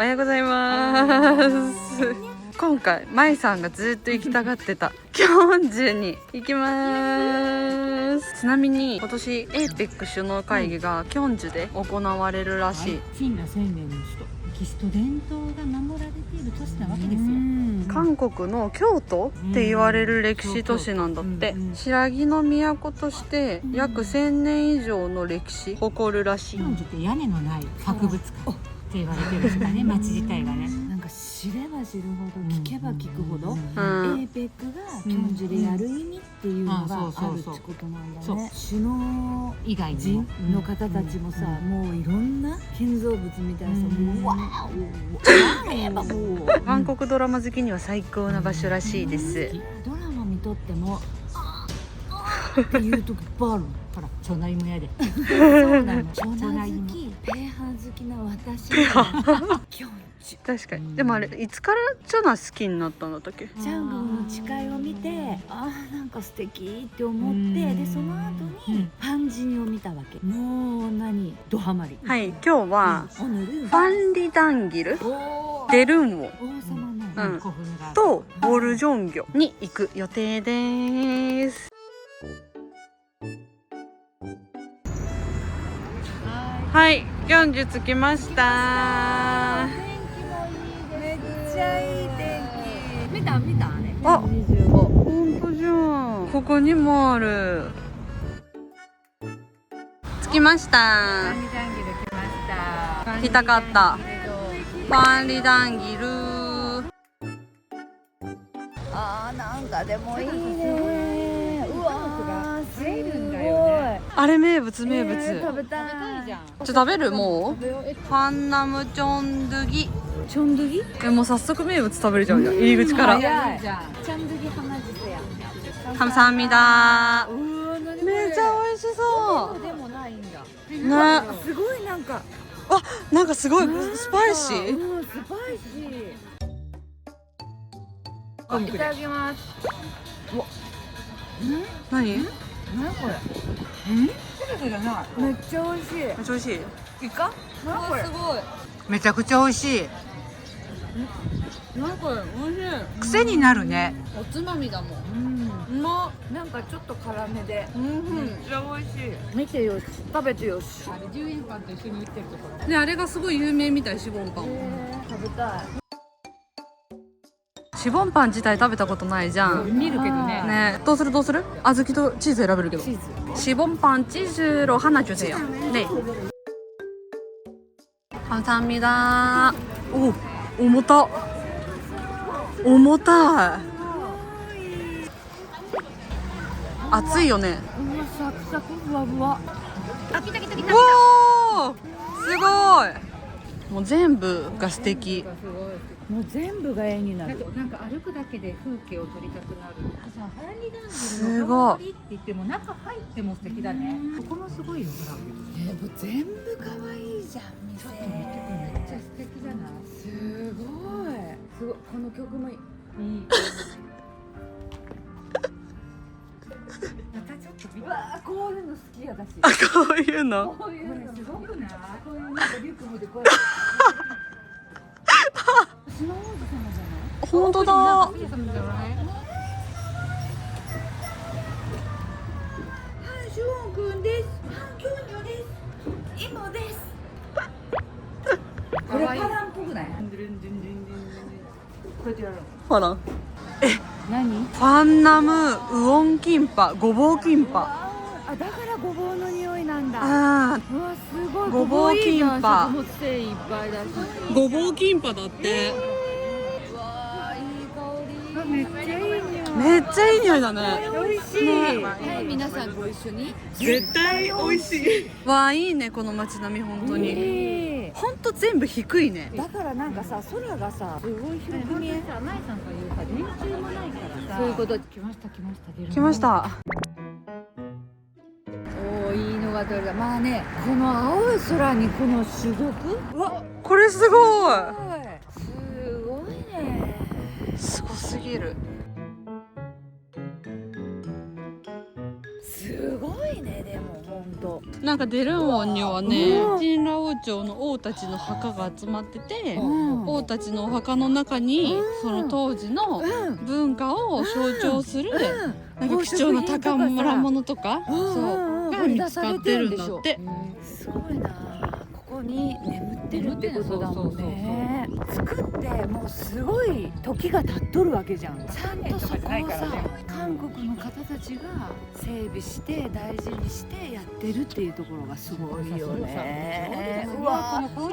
おはようございます。今回まいさんがずっと行きたがってた。キョンジュに行きます。ちなみに今年 APEC 首脳会議がキョンジュで行われるらしい、フィンラ千年の首都歴史と伝統が守られている都市なわけですよ。韓国の京都って言われる歴史都市なんだって、白木の都として約1000年以上の歴史誇るらしい、キョンジュって屋根のない博物館って言われてるんですかね町自体がね。なんか知れば知るほど聞けば聞くほど、うん。APEC がキョンジュでやる意味っていうのがうん。ああそうそうそう。るってことなんだそう。ね首脳以外人の方たちもさ、もういろんな建造物みたいなさ、うん。もうわーお韓国ドラマ好きには最高な場所らしいです、ドラマ見とってもあーあーっていうとこバールほら町内もやで。そうなの。好きペーハー好きな私が。確かに。でもあれいつからチョナ好きになったんだったっけ？チャングンの誓いを見てあーなんか素敵って思ってうん。でその後にうん。パンジンを見たわけ。もう何ドハマり。はい今日はオヌルファンリダンギル？デルンウォ王様のうん。とボルジョンギョに行く予定ですはい、ギョンジュ着きました。めっちゃいい天気。見た？見た？ねあ25本当じゃん。ここにもある。着きました。来ました。かった。ンリダンギル。あーなんかでもいいねうわーすごいんだよあれ名物名物、えー食べたい。じゃん。食べる？もう？ファンナムチョンドゥギ。チョンドゥギ？えもう早速名物食べれちゃうじゃん。入り口から。早い。じゃんチョンドゥギやカムサハミめっちゃ美味しそでもないんだ。うね。すごいなんか。なんかすごい。スパイシー？うんスパイシー。いただきます。何？めっ何これ？じゃない。めっちゃ美味しい。ちゃ美味しい。イカ何これ？ごい。めちゃくちゃ美味しい。なんか美味しい。癖になるね。おつまみだもん。うん。うまっ。なんかちょっと辛めで。うんめっちゃ美味しい。見てよし。食べてよし。あれ10円パンと一緒に売ってるところ。ねあれがすごい有名みたいシボンパン。食べたいシボンパン自体食べたことないじゃん。見るけどね。ね。どうするどうする？小豆とチーズ選べるけど。シボンパンチーズロハナジュね。お重た。重たい。熱いよね。サクサクふわふわ。あ来た来た来たすごい。もう全部が素敵。もう全部が絵になる。なんか歩くだけで風景を撮りたくなる。さハラニダンジすルのごい香りって言っても中入っても素敵だね。ここもすごい。よほらえもう全部可愛いじゃん店。ちょっと見ててめっちゃ素敵じゃないすごい。すごい。この曲もいい。またちょっとこういうの好きやだし。あ、こういうの。こういうのすごくない？こういうなんかリュック持ってこうやってスノー王子様じゃない本当だ。シュウォンくんですキョンニョですイモですこれパランっぽくないこうやってやるのほら。何？ファンナムウオンキンパ、ごぼうキンパ。あだからごぼうの匂いなんだあうわすごぼうキンパ食物繊維いっぱいだしあ、ごぼうキンパだって。うわいい香りめっちゃいい匂いめっちゃいい匂いだね。美味しい、ねはい皆さんご一緒に絶対美味しい。わあ、いいね、この街並み、本当に。いい本当全部低いね。だからなんかさ空がさすごい広く見えさ、まいさんが言うさ、電柱もないからさ。そういうこと来ました来ました来まし。た。おおいいのが撮れたまあねこの青い空にこの珠玉？うわこれすごい。すごいね。すごすぎる。すごいねでも本当なんかデルン王にはねうんチンラ王朝の王たちの墓が集まっててうん。王たちのお墓の中にうん。その当時のうん。文化を象徴するうん。なんか貴重な宝物とかそううんが見つかってるんだって。すごいな。ここに眠ってるってことだもんね。作ってもうすごい時が経っとるわけじゃん。ちゃんとそこをさ韓国の方たちが整備して大事にしてやってるっていうところがすごいよね。うわすごい。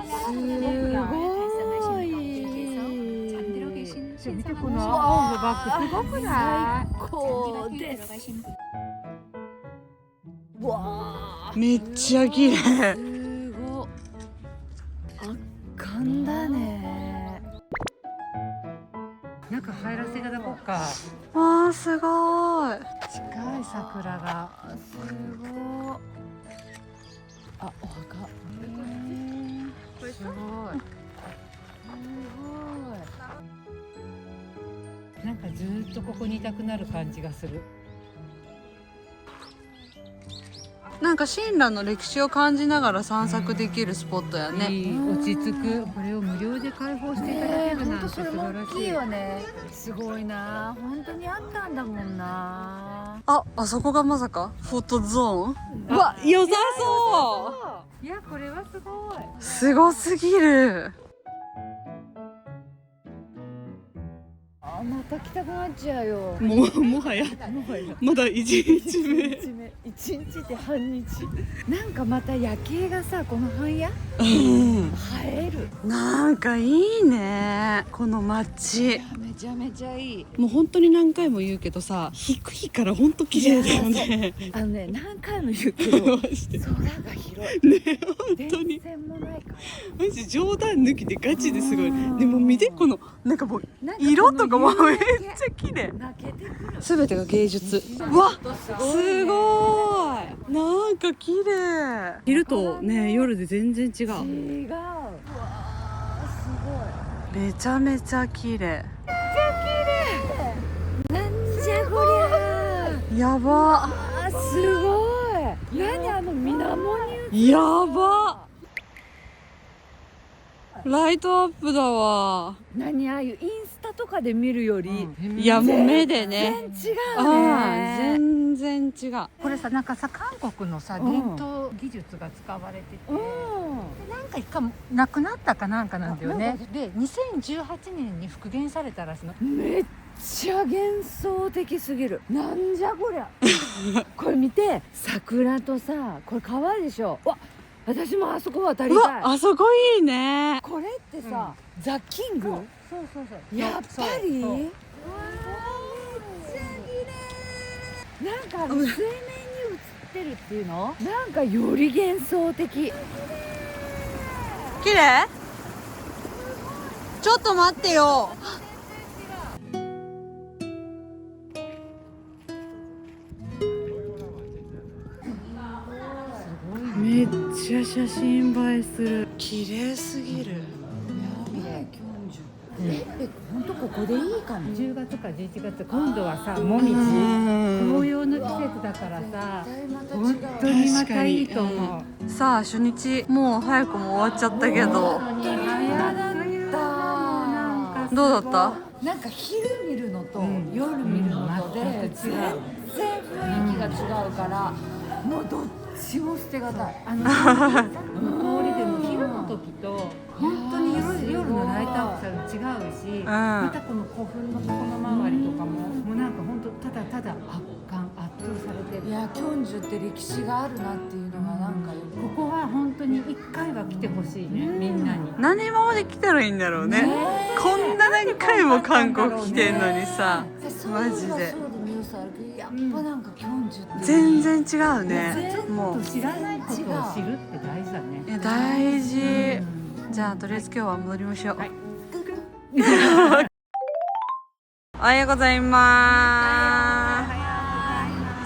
見てこの青のバッグすごくない最高ですめっちゃ綺麗。すごい。圧巻だね。中入らせていただこうか。わあすごい。近い桜が。すごい。あお墓。すごい。すごなんかずーっとここにいたくなる感じがするなんか神羅の歴史を感じながら散策できるスポットやね。いい落ち着く。これを無料で開放していただけるなんて素本当それも晴らしい。大きいよね。すごいな。本当にあったんだもんな。ああそこがまさか？フォトゾーン？わ良さそいやこれはすごい。うすごすぎるあまた来たくなっちゃうよ。もうもはやもはや。まだ1日目。一日目一日で半日なんかまた夜景がさこの半夜？うん。映える。なんかいいね。この街。めちゃめちゃいい。もう本当に何回も言うけどさ低いから本当綺麗だよね。あのね何回も言うけど 空が広い。ね本当に。電線もないから。マジ冗談抜きでガチですごい。うんでも見てこのなんかもう色とかもめっちゃ綺麗。泣けてくる。すべてが芸術。うわすすごい。なんか綺麗。昼とね夜で全然違う。違う。うわーすめちゃめちゃ綺麗。ごいなんじゃこりゃやば。すごい。何あの水面にやば。ライトアップだわ。何ああいうインとかで見るより、いやもう目でね。全然違あうあね全然違う。これさなんかさ韓国のさうん。伝統技術が使われてて、うん。なんか一回なくなったかなんかなんだよね。で2018年に復元されたらしいの。めっちゃ幻想的すぎる。なんじゃこりゃ。これ見て桜とさこれ川でしょ。わ私もあそこ渡りうたい。わあそこいいね。これってさ、ザ・キング？そうそうそう。やっぱり？わあめっちゃ綺麗。なんか水面に映ってるっていうの？なんかより幻想的。綺麗？ちょっと待ってよ。めっちゃ写真映えする。綺麗すぎるえ本当ここでいいかも10月か11月今度はさもみじ。うん。紅葉の季節だからさ本本当にまたいいと思う。さあ初日もう早くも終わっちゃったけど。どうだった？なんか昼見るのとうん。夜見るのとで全然雰囲気が違うからもうどっちも捨てがたい。あの 時と本当に夜夜のライトアップさが違うし、ん。またこの古墳のここの周りとかももうなんか本当ただただ圧巻圧倒されてる。いやキョンジュって歴史があるなっていうのがなんかよここは本当に一回は来てほしいね、みんなに。何今まで来たらいいんだろうね。ねこんな何回も韓国来てんのにさ。マジでやっぱなんかキョンジュって全然違うね全もう知らないことを知るって大事だ大事。うん。じゃあとりあえず今日は戻りましょう、はい。おはようございます。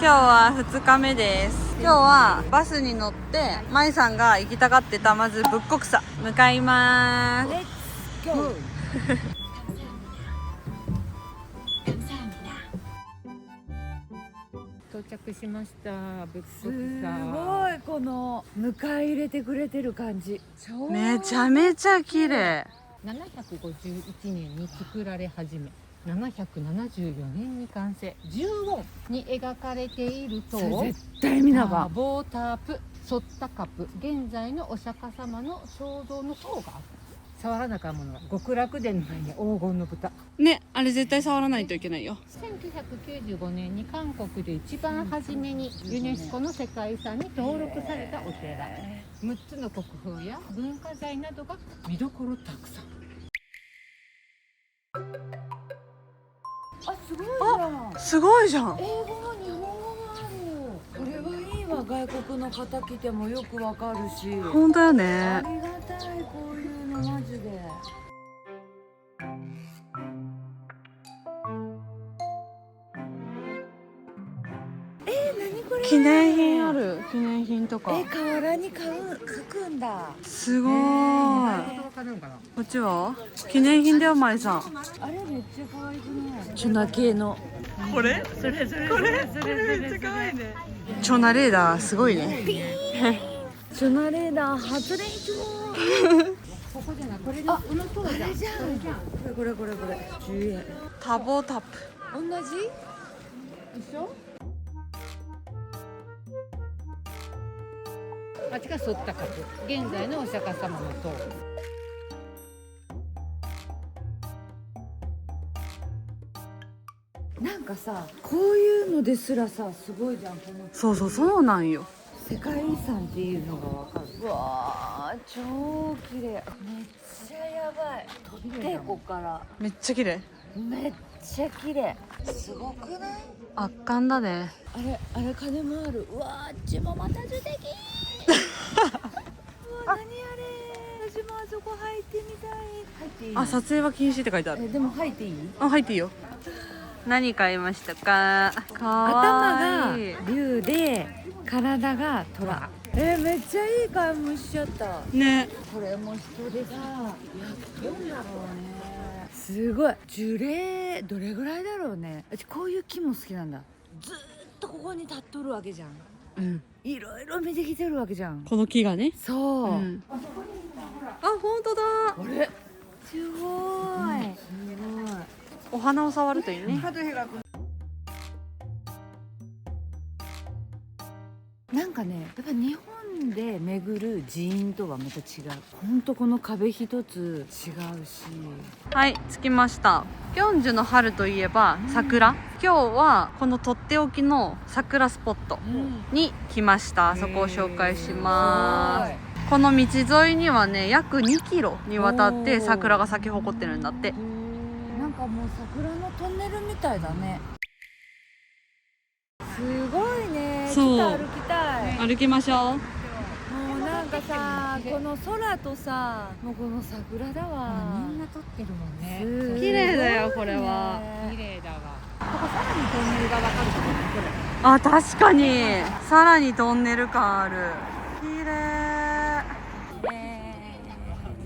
今日は2日目です。今日はバスに乗ってまいさんが行きたがってたまず仏国さ向かいます 到着着しました。ブックすオフさごいこの迎え入れてくれてる感じ。超めちゃめちゃ綺麗。751年に作られ始め774年に完成。十音に描かれているとそれ絶対見なボータープソッタカプ現在のお釈迦様の肖像の塔がある触らなかんものは極楽殿の前に黄金の豚。ねあれ絶対触らないといけないよ。1995年に韓国で一番初めにユネスコの世界遺産に登録されたお寺。6つの国宝や文化財などが見どころたくさん。あすごいじゃん。すごいじゃん英語の日本語があるこれはいいわ外国の方来てもよくわかるし。本当よあねりがたいこういうのマジでえー、何これ？記念品ある。記念品とか。え瓦に買う書くんだ。すごい。言かなのかな？こっちは？記念品だよまいさん。あれめっちゃ可愛くない？チュナ系の。これ？それそれこれ？これめっちゃ可愛いね。チョナレーダーすごいね。チュナレーダー初練習ここじゃないこれのこの塔じゃん。じゃん。これこれこれ。これ10円。タボタップ。同じ？一緒？あっちがソッタカプ現在のお釈迦様の塔。なんかさこういうのですらさすごいじゃんこの。そうそうそうなんよ。世界遺産っていうのがわかる。うわー超綺麗。めっちゃやばい。取ってこっから。めっちゃ綺麗。めっちゃ綺麗。すごくない？圧巻だね。あれあれ金もある。うわーあっちもまた素敵。うわ何あれ私もあそこ入ってみたい。入っていい？あ撮影は禁止って書いてある。えでも入っていい？あ入っていいよ。何買いましたか？か頭がわいい竜で体が虎。えーめっちゃいい買い物しちゃった。ね。これも人でさやってんだろうねすごい。樹齢どれぐらいだろうね。私こういう木も好きなんだ。ずーっとここに立っとるわけじゃんうん。いろいろ見てきてるわけじゃん。この木がね。そう、うん。あ本当だ。あれ？すごい、すごい。お花を触るといいね。なんかねやっぱ日本で巡る寺院とはまた違う。ほんとこの壁一つ違うし。はい着きました。キョンジュの春といえば桜。今日はこのとっておきの桜スポットに来ました。そこを紹介します。この道沿いにはね約2キロにわたって桜が咲き誇ってるんだって。なんかもう桜のトンネルみたいだね。すごいね。そう。ちょっと歩きたい。歩きましょうかさこの空とさもうこの桜だわ。みんな撮ってるもんね。綺麗だよこれは。綺ね麗だわ。ここさらにトンネルがわかるところこれあ確かに。さらにトンネル感ある。綺麗。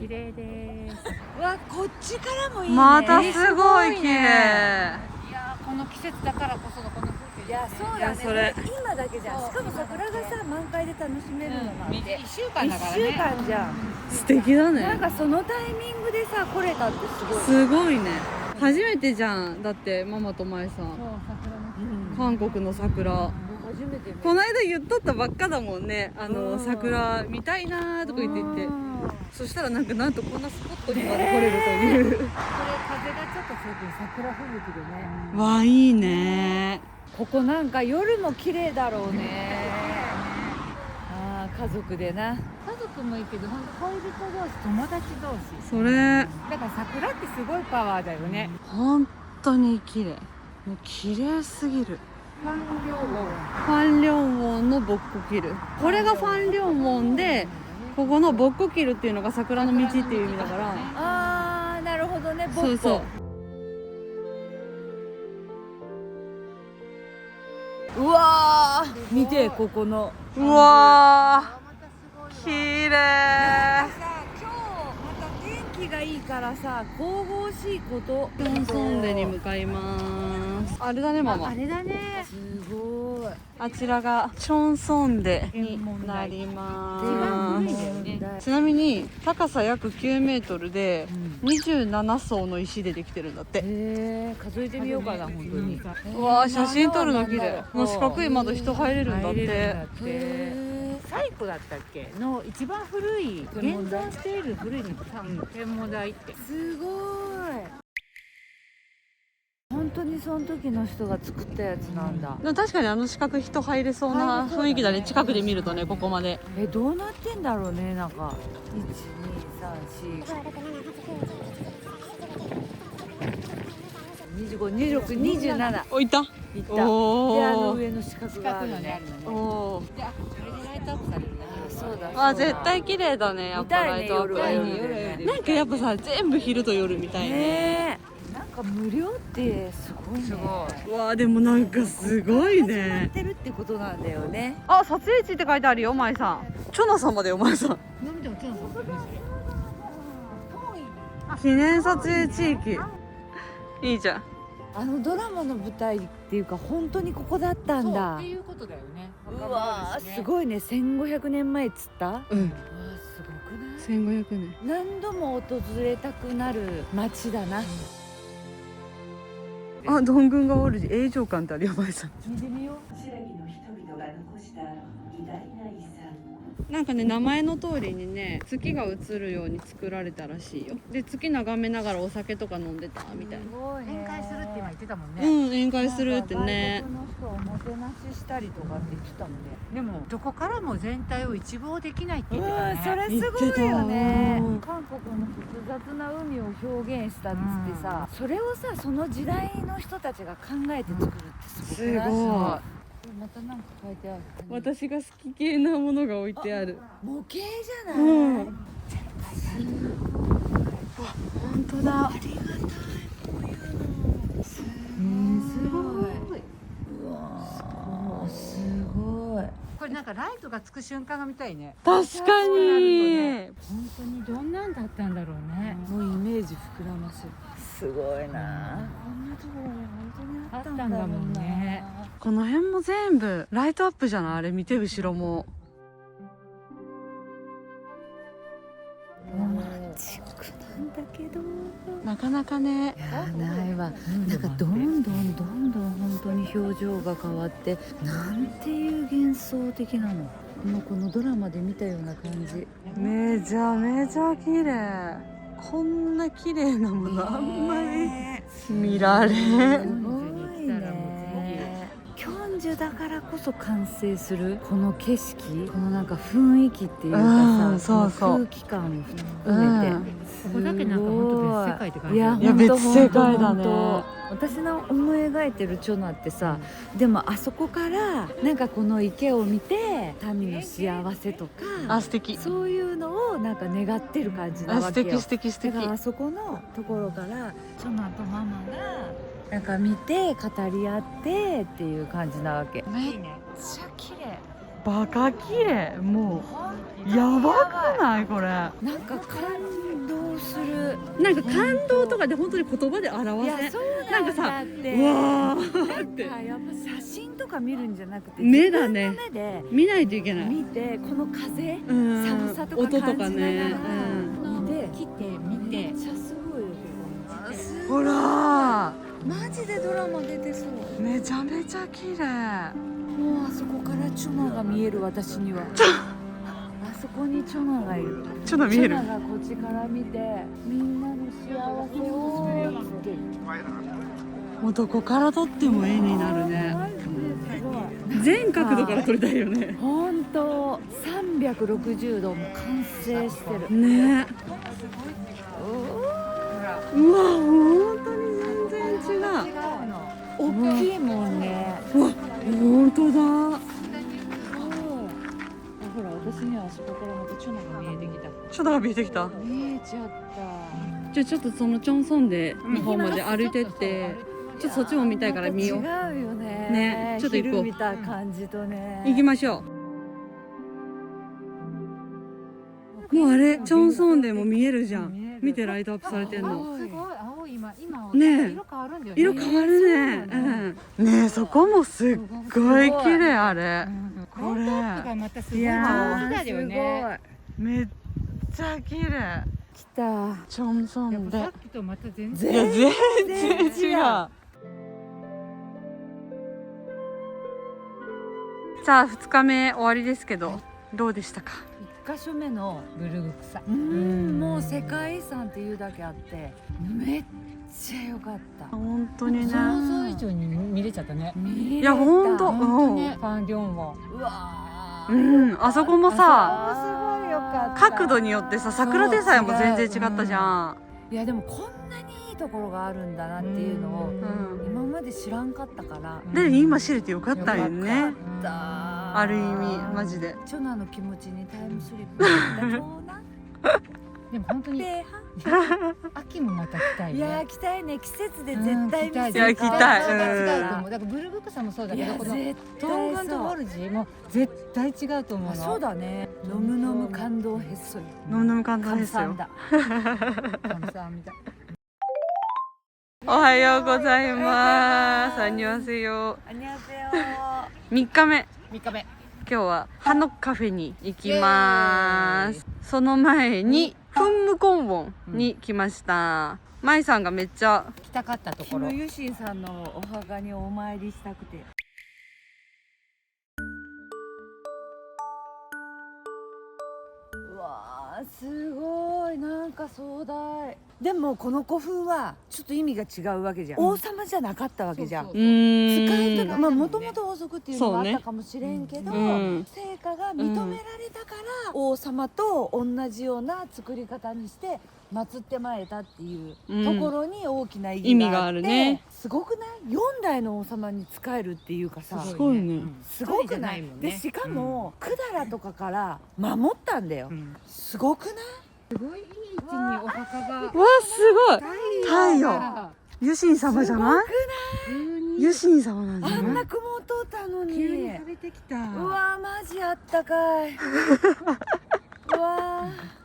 綺麗です。うわこっちからもいいね。またすごい綺麗の季節だからこそのこの風景いやそういだね。やそれ。今だけじゃん。しかも桜がさ満開で楽しめるのなんて。1週間だから1ね週間じゃん。素敵だなんねかそのタイミングでさ来れたってすごい。すごいね。初めてじゃん。だってママとマエさん。そう桜のうん韓国の桜。初めて見この間言っとったばっかだもんね。あうん。の桜見たいなーとか言って言って。うんそしたらなんかなんとこんなスポットにまで来れるという、これ風がちょっと強く桜吹雪でね。わあいいね。ここなんか夜も綺麗だろうね。ああ家族でな。家族もいいけど本当恋人同士友達同士。それ。だから桜ってすごいパワーだよね。本当に綺麗。もう綺麗すぎる。ファン両方ファンリョンウォンのボッコキルこれがファンリョンウォンでここのボッコキルっていうのが桜の道っていう意味だから。あーなるほどねボッコそうそう。うわー見てここの。うわー綺麗。さ今日また天気がいいからさ神々しいこと。ソンデに向かいます。あれだねママ。あれだね。すごいあちらがチョンソンデになります。ねちなみに高さ約9メートルで27層の石でできてるんだって。数えてみようかな本当に。うわー写真撮るの綺麗。もう四角い窓人入れるんだって。最古だったっけの一番古い現存している古いの。さ天文台って。すごい本当にその時の人が作ったやつなんだ。でも確かにあの四角人入れそうな雰囲気だね近くで見るとねここまで。えどうなってんだろうねなんか。1234252627おいた？いった。おであのお上の四角があるね。おおじゃあこれでライトアップされるね。あそうだ。あ絶対綺麗だねやっぱライトアップ。ねなんかやっぱさ全部昼と夜みたいねねか無料ってすごいね。すごい。うわーでもなんかすごいやねってるってことなんだよね。あ撮影地って書いてあるよまいさん。チョナさんまでよまいさん。記念撮影地域。いいじゃん。あのドラマの舞台っていうか本当にここだったんそうだっていうことだよね。うわーすいごいね。1500年前っつった？うわうんーすごくない？1500年。何度も訪れたくなる街だなあどんぐんがおるし映像館ってあるよまいさん。見てみよう。白木の人々が残した偉大な遺産。なんかね名前の通りにね月が映るように作られたらしいよ。で月眺めながらお酒とか飲んでたみたいな。ごいね宴会するって今言ってたもんうね、ん宴会するってね。なんか外国の人をもてなししたりとかって言ってたもんね。でもどこからも全体を一望できないってう言ってたね。んそれすごいよね言って韓国の複雑な海を表現したっつってさ、それをさその時代の人たちが考えて作るってすごい？すごい。またなんか書いてある。私が好き系なものが置いてある。模型じゃない、うん。本当だ。うんすごい。うわー。すごい。これなんかライトがつく瞬間が見たいね。確かに。本当にどんなんだったんだろうね、もうイメージ膨らます。よすごいな。こんなところに本当にあったんだろうなあったんだもんね。この辺も全部ライトアップじゃない？あれ見て後ろもなんだけど。なかなかね。ないわなんかどんどんどんどん本当に表情が変わってなんていう幻想的なの。もうこのドラマで見たような感じ。めちゃめちゃ綺麗。こんな綺麗なものあんまり見られすんだからこそ完成するこの景色このなんか雰囲気っていうかうんさそうそう。空気感も含めて、うん。ここだけなんか本当別世界って感じいやいや別世界だね。私の思い描いてるチョナってさ、でもあそこからなんかこの池を見て民の幸せとかあ素敵。そういうのをなんか願ってる感じなあ素わけよ。敵素敵素だ敵からあそこのところからチョナとママがなんか見て語り合ってっていう感じなわけ。めっちゃ綺麗。バカ綺麗。もうやばくない？これ。なんか感動する。なんか感動とかで本当に言葉でい表せやそうなんだって。うわなーんかやっぱ写真とか見るんじゃなくて目だね。目で見ないといけない。見てこの風うん。寒さとか音とか感じながねら、うん。見て来て見て。めっちゃすごいよここほらマジでドラマ出てそう。めちゃめちゃ綺麗。もうあそこからチョナが見える私には。あそこにチョナがいる。ちょっと見える？チョナがこっちから見てみんなの幸せをつってる。もうどこから撮っても絵になるね。全角度から撮りたいよね。本当。360度も完成してる。ね。うわ本当に違う大きいもんね。うわ本当だ。ほら私にはあそこからまたチョナが見えてきた。ちょっと見えてきた。見えちゃった。じゃあちょっとそのチョンソンデの方まで歩いてってちょっとそっちも見たいから見よう。違うよね。ねちょっと行こう。昼見た感じとね。行きましょう。もうあれチョンソンデも見えるじゃん。見てライトアップされてんの。あすごい今今ねえ。色変わるんだよね。色変わるね。ね。えそこもすっごい綺麗あれ。うん。これ。ライトアップがまたすごい。いや上ー手だよね。めっちゃ綺麗。来た。チョンソンで。さっきとまた全い然や全然違う。さあ2日目終わりですけどどうでしたか？一箇所目のブルグ草うん。もう世界遺産っていうだけあってめっちゃ良かった。本当にね。想像以上に見れちゃったね。いいやほんと本当ね。ファンリョンをうわうーん。あそこもさあそこすごい良かった。角度によってさ桜でさえも全然違ったじゃん。いやでもこんなにいいところがあるんだなっていうのをうん。今まで知らんかったから。で今知れてよかったよね。よかった。ある意味マジで。チョナの気持ちにタイムスリップした長男 でも本当にで秋もまた来たいね。いやー来たいね。季節で絶対見せうんいや来たい違ううん。と思う。だからブルグ草もそうだけどこの絶トン対ガンとそうボルジも絶対違うと思うそうだね。ノムノム感動へっそりノムノム感動ですよ。カムサンだ。神さんみたいおはようございます。アンニュアセヨあにゃせよ3日目。3日目。今日はハノカフェに行きます。その前にフンムコンボンに来ました、マイさんがめっちゃ来たかったところ。キムユシンさんのお墓にお参りしたくて。うわーすごいなんか壮大。でもこの古墳はちょっと意味が違うわけじゃん、王様じゃなかったわけじゃん。そううーん使いたかまあうん。もともと王族っていうのがあったかもしれんけど、うん。成果が認められたから、王様と同じような作り方にして祀ってまえたっていううんところに大きな意意味があ義があって、るね。すごくない？4代の王様に仕えるっていうかさ。すごいね。すごくない？でしかも百済とかから守ったんだよ、うん。すごくない？すごいいい位置にお墓が。わすごい。太陽。ユシン様じゃない？ユシン様なんじゃなあんない雲通ったのに。急に晴れてきた。うわーマジあったかい。うわー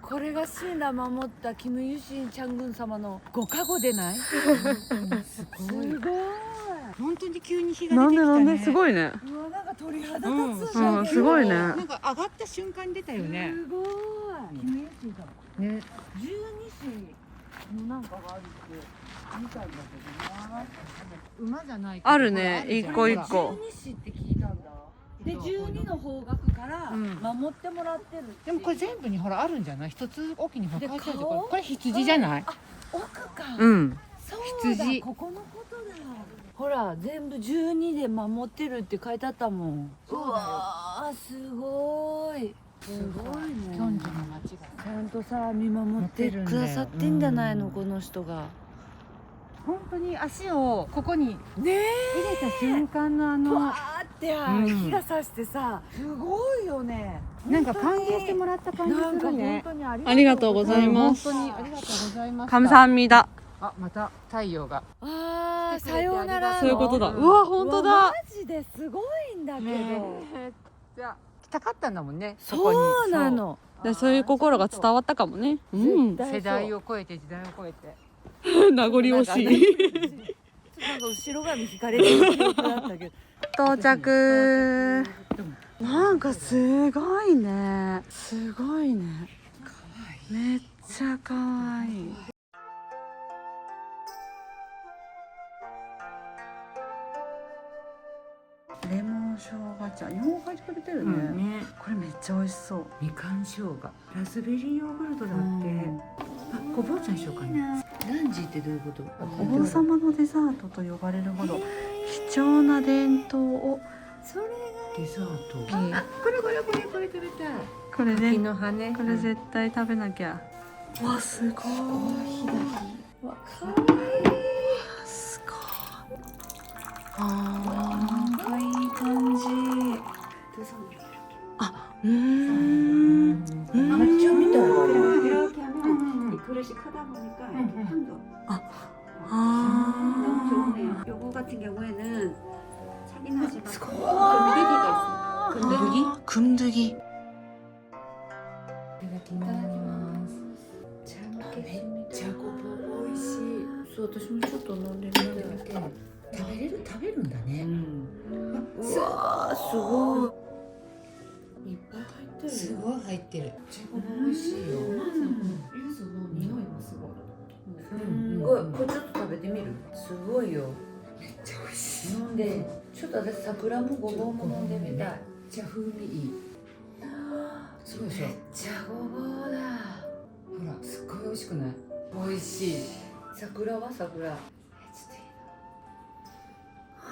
これがシーナ守ったキム・ユシン・チャングン様のご加護でない？す すごい。ごい本当に急に日がなん出てきたね。でなんで？すごいね。うわなんか鳥肌立つ。じゃん、うんすごいね。なんか上がった瞬間に出たよね。すごい。キム・ユシン様ね。十二支のなんかがあるって見たんだけどな。馬じゃない。あるね。一個一個。十二支って聞いたんだ。で十二の方角からうん。守ってもらってるっていう。でもこれ全部にほらあるんじゃない？一つおきにほらで書いてある。と顔？これこれ羊じゃない？奥か、うん。そうだ羊。ここのことだほら全部12で守ってるって書いてあったもん。そうだよ。わーすごい。すごいね。キョンジュの町が。ちゃんとさ見守ってくださってんじゃないのこの人が。本当に足をここにねえ入れた瞬間のあわのーって火がさしてさ。すごいよね。なんか歓迎してもらった感じするね。当にありがとうございます。本当にありがとうございます。カムサンミダあまた太陽があー来てくれてさようならあそういうことだ。うん。うわ本当だ。マジですごいんだけど、ね。じゃ来たかったんだもんねそうなの。でそういう心が伝わったかもね。うん。世代を超えて時代を超えて。名残惜しい。なんか後ろ髪引かれてるだったけど。到着。なんかすごいね。すごいね。めっちゃ可愛いレモン生姜茶。日本語書いてくれてるね、ね。これめっちゃ美味しそう。みかん生姜。ラズベリーヨーグルトだって。あごぼうちゃんしようかな。ランジってどういうこと？王様のデザートと呼ばれるほど貴重な伝統を。それデザート？うんこれこれこれこれ食べたい。これ柿ねね。これ絶対食べなきゃ。わすごい。がわかわすごい 아, 거의 두 손으로 이렇게. 아, 음, 음. 아마 좀 이따 그럼 이렇게 하면 이 그릇이 크다 보니까 이렇게 향도. 아, 너무 좋네요. 요거 같은 경우에는 차긴 하지만 금대기가 있어요. 금대기? 금득이? すごい。いっぱい入ってるすごい入ってる。美味しいよ。柚子の匂いもすごいすごいこれちょっと食べてみる？すごいよ。めっちゃ美味しい。飲んで。ちょっと私桜もごぼうも飲んでみたい。めっちゃ風味いい。すごいでしょめっちゃごぼうだ。ほらすっごい美味しくない？美味しい。桜は桜。えちょっといいな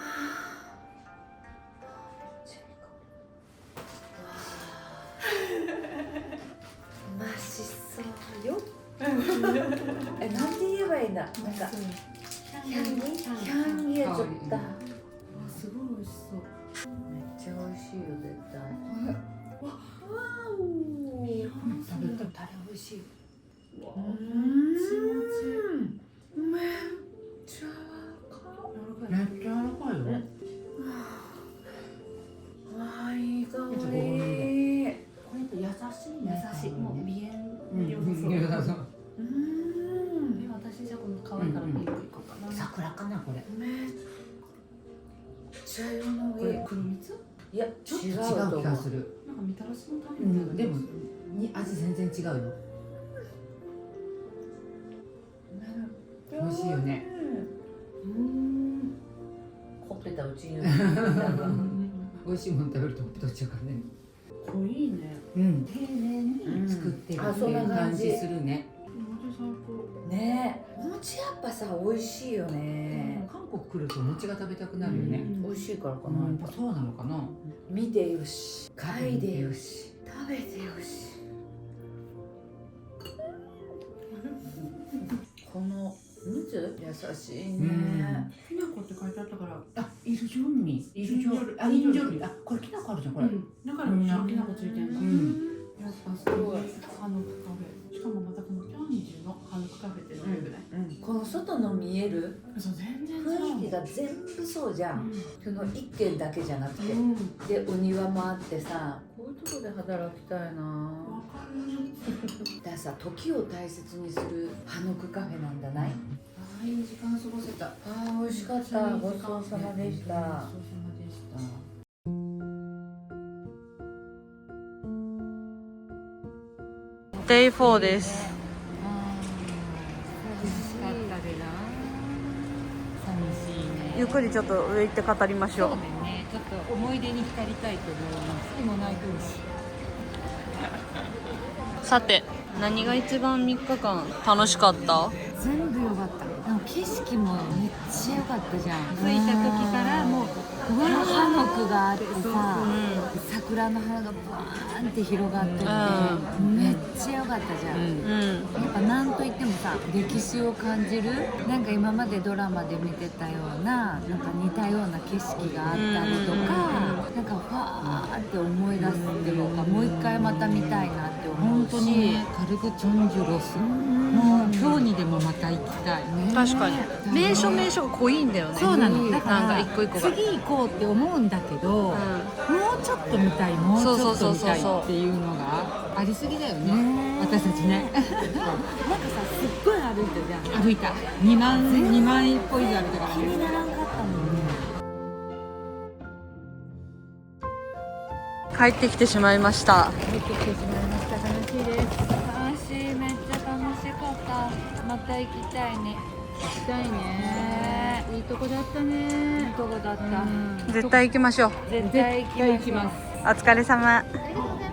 て言えばいいんだなんかキャンギよね。うん。ほっぺたうちに美味しいもの食べるとほっぺた落ちちゃうからねこれいいねうん。丁寧に作ってるうん。っていう感じするねね餅やっぱさ美味しいよね韓国来ると餅が食べたくなるよね美味しいからかなうん。やっぱそうなのかな見てよし嗅いでよし食べてよし蜜優しいね。きな粉って書いてあったからあイルジョンミイルジョンあイルジョあこれきな粉あるじゃんこれ。うん。だからみん。なきな粉ついてんだ、うん。やっぱすごい。ハノクカフェ。しかもまたこのキャンディーのハノクカフェってないぐらい、この外の見える？そう全然雰囲気が全部そうじゃん。その一軒だけじゃなくて。うん、でお庭もあってさ。こういうとこで働きたいな。わかる。だからさ時を大切にするハノクカフェなんだない？あーいい時間過ごせた。あー美味しかった。ごちそうさまでした。ごちそうさまでした。デイ4です。寂しかったでな寂しいね。ゆっくりちょっと上行って語りましょう。そうね。ちょっと思い出に浸りたいと思います。でも泣いてるし。さて何が一番3日間楽しかった？全部良かった。でも景色もめっちゃ良かったじゃん。着いた時からもう葉の区があってさ桜の花がバーンって広がっててめっちゃ良かったじゃん、うん。やっぱ何といってもさ歴史を感じるなんか今までドラマで見てたようななんか似たような景色があったりとか、なんかファーって思い出すっていうかもう一回また見たいなって思うし。カルグチョンジュロス。もう今日にでもまた行きたい確かに。名所名所が濃いんだよね。そうなの。だからなんか一個一個が。次行こうって思うんだけど、もうちょっと見たいもうちょっと見たいっていうのがありすぎだよね私たちね。なんかさすっごい歩いてるじゃん。歩いた。2万2万一歩以上歩いたから。ね気にならんかったもんね帰ってきてしまいました。帰ってきてしまいました。楽しいです。楽しい。めっちゃ楽しかった。また行きたいね。行きたいね。いいとこだったね。いいとこだった、絶対行きましょう。絶対行きます。お疲れ様。ありがとうございます